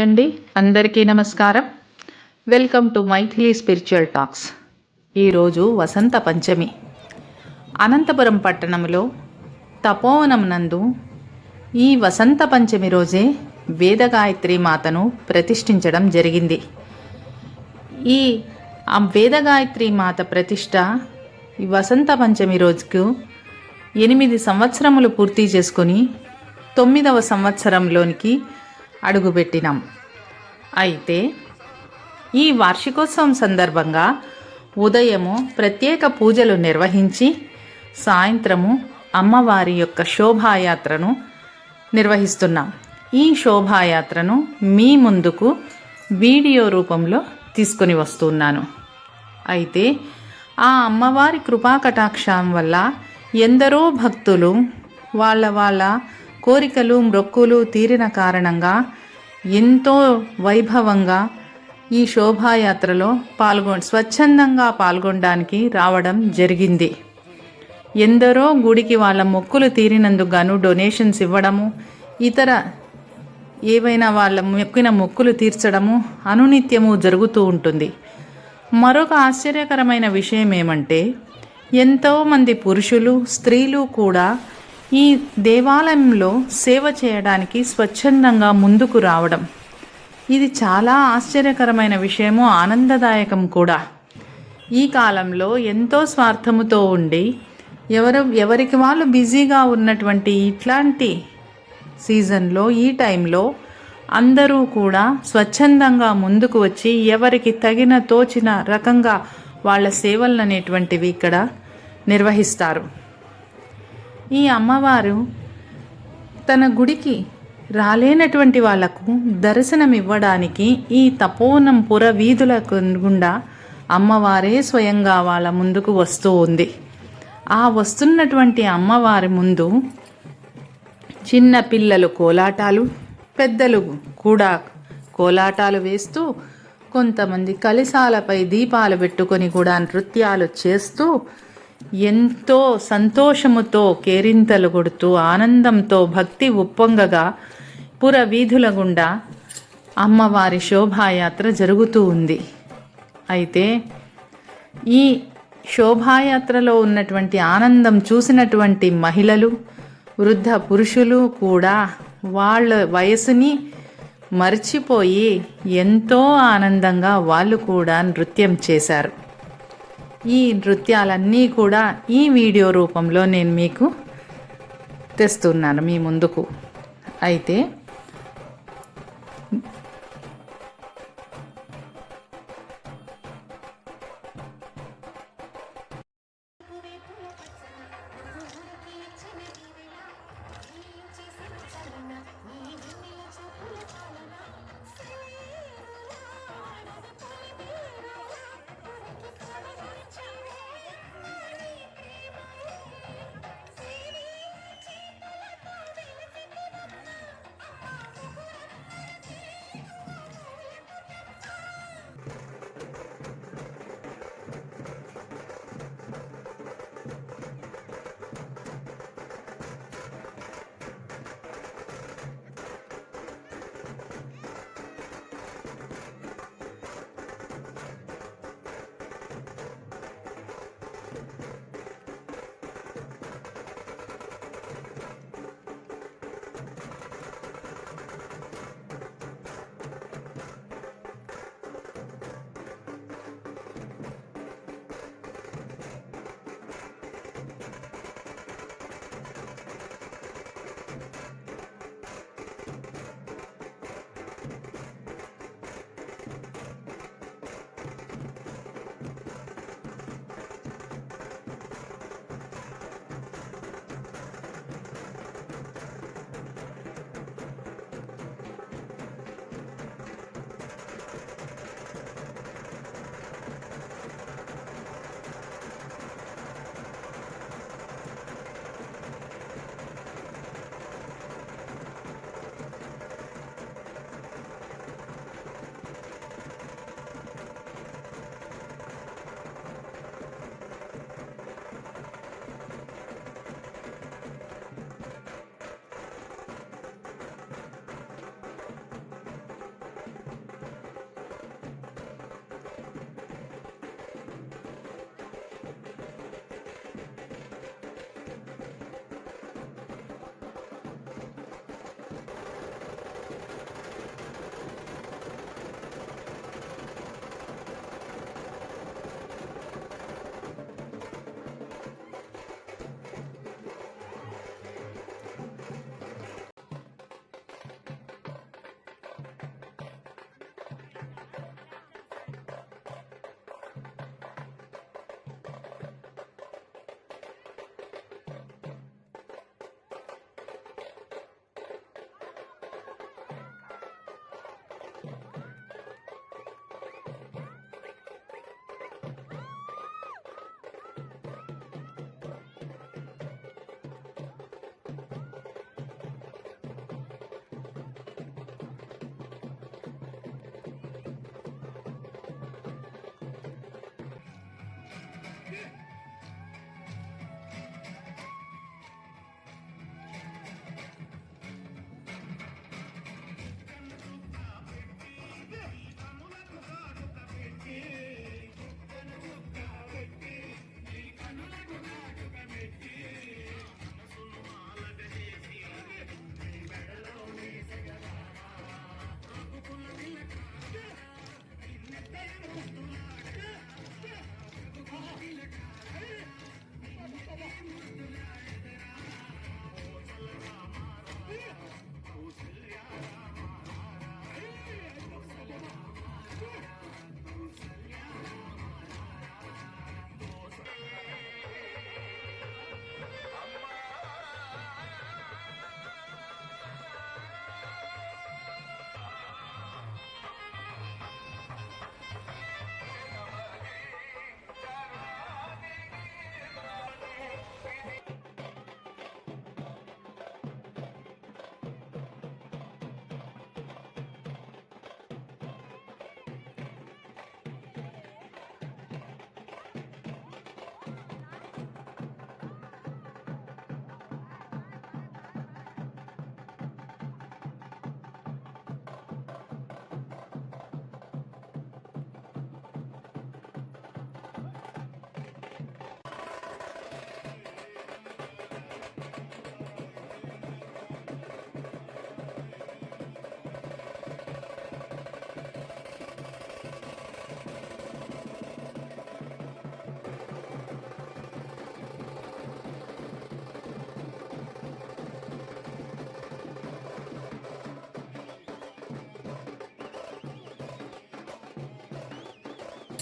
Hi అండి అందరికీ నమస్కారం. Welcome to Maithili spiritual talks ఈరోజు వసంత పంచమి. అనంతపురం పట్టణంలో తపోవనం నందు ఈ వసంత పంచమి రోజే వేదగాయత్రి మాతను ప్రతిష్ఠించడం జరిగింది. ఈ ఆ వేదగాయత్రి మాత ప్రతిష్ట ఈ వసంత పంచమి రోజుకు ఎనిమిది సంవత్సరములు పూర్తి చేసుకొని తొమ్మిదవ సంవత్సరంలోనికి అడుగుపెట్టినాం. అయితే ఈ వార్షికోత్సవం సందర్భంగా ఉదయము ప్రత్యేక పూజలు నిర్వహించి సాయంత్రము అమ్మవారి యొక్క శోభాయాత్రను నిర్వహిస్తున్నాం. ఈ శోభాయాత్రను మీ ముందుకు వీడియో రూపంలో తీసుకొని వస్తున్నాను. అయితే ఆ అమ్మవారి కృపా కటాక్షం వల్ల ఎందరో భక్తులు వాళ్ళ వాళ్ళ కోరికలు మ్రొక్కులు తీరిన కారణంగా ఎంతో వైభవంగా ఈ శోభాయాత్రలో పాల్గొ స్వచ్ఛందంగా పాల్గొనడానికి రావడం జరిగింది. ఎందరో గుడికి వాళ్ళ మొక్కులు తీరినందుకు గాను డొనేషన్స్ ఇవ్వడము ఇతర ఏవైనా వాళ్ళ మొక్కిన మొక్కులు తీర్చడము అనునిత్యము జరుగుతూ ఉంటుంది. మరొక ఆశ్చర్యకరమైన విషయం ఏమంటే ఎంతోమంది పురుషులు స్త్రీలు కూడా ఈ దేవాలయంలో సేవ చేయడానికి స్వచ్ఛందంగా ముందుకు రావడం. ఇది చాలా ఆశ్చర్యకరమైన విషయము ఆనందదాయకం కూడా. ఈ కాలంలో ఎంతో స్వార్థముతో ఉండి ఎవరు ఎవరికి వాళ్ళు బిజీగా ఉన్నటువంటి ఇట్లాంటి సీజన్లో ఈ టైంలో అందరూ కూడా స్వచ్ఛందంగా ముందుకు వచ్చి ఎవరికి తగిన తోచిన రకంగా వాళ్ళ సేవలు అనేటువంటివి ఇక్కడ నిర్వహిస్తారు. ఈ అమ్మవారు తన గుడికి రాలేనటువంటి వాళ్ళకు దర్శనం ఇవ్వడానికి ఈ తపోవనం పుర వీధుల గుండా అమ్మవారే స్వయంగా వాళ్ళ ముందుకు వస్తూ ఉంది. ఆ వస్తున్నటువంటి అమ్మవారి ముందు చిన్న పిల్లలు కోలాటాలు పెద్దలు కూడా కోలాటాలు వేస్తూ కొంతమంది కలిసాలపై దీపాలు పెట్టుకొని కూడా నృత్యాలు చేస్తూ ఎంతో సంతోషముతో కేరింతలు కొడుతూ ఆనందంతో భక్తి ఉప్పొంగగా పుర వీధుల గుండా అమ్మవారి శోభాయాత్ర జరుగుతూ ఉంది. అయితే ఈ శోభాయాత్రలో ఉన్నటువంటి ఆనందం చూసినటువంటి మహిళలు వృద్ధ పురుషులు కూడా వాళ్ళ వయసుని మర్చిపోయి ఎంతో ఆనందంగా వాళ్ళు కూడా నృత్యం చేశారు. ఈ నృత్యాలన్నీ కూడా ఈ వీడియో రూపంలో నేను మీకు తెస్తున్నాను మీ ముందుకు. అయితే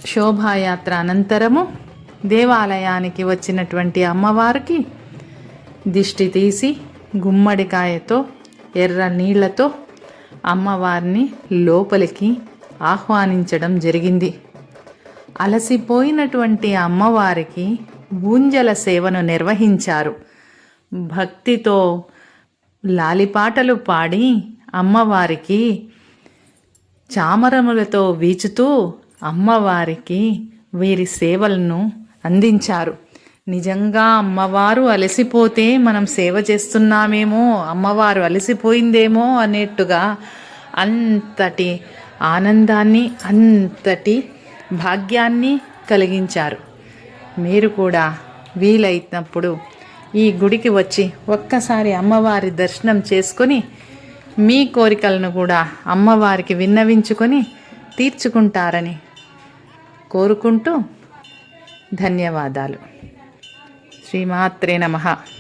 శోభాయాత్ర అనంతరము దేవాలయానికి వచ్చినటువంటి అమ్మవారికి దిష్టి తీసి గుమ్మడికాయతో ఎర్ర నీళ్ళతో అమ్మవారిని లోపలికి ఆహ్వానించడం జరిగింది. అలసిపోయినటువంటి అమ్మవారికి ఊంజల సేవను నిర్వహించారు. భక్తితో లాలిపాటలు పాడి అమ్మవారికి చామరములతో వీచుతూ అమ్మవారికి వీరి సేవలను అందించారు. నిజంగా అమ్మవారు అలసిపోతే మనం సేవ చేస్తున్నామేమో అమ్మవారు అలసిపోయిందేమో అనేట్టుగా అంతటి ఆనందాన్ని అంతటి భాగ్యాన్ని కలిగించారు. మీరు కూడా వీలైనప్పుడు ఈ గుడికి వచ్చి ఒక్కసారి అమ్మవారి దర్శనం చేసుకొని మీ కోరికలను కూడా అమ్మవారికి విన్నవించుకొని తీర్చుకుంటారని కోరుకుంటూ ధన్యవాదాలు. శ్రీమాత్రే నమః.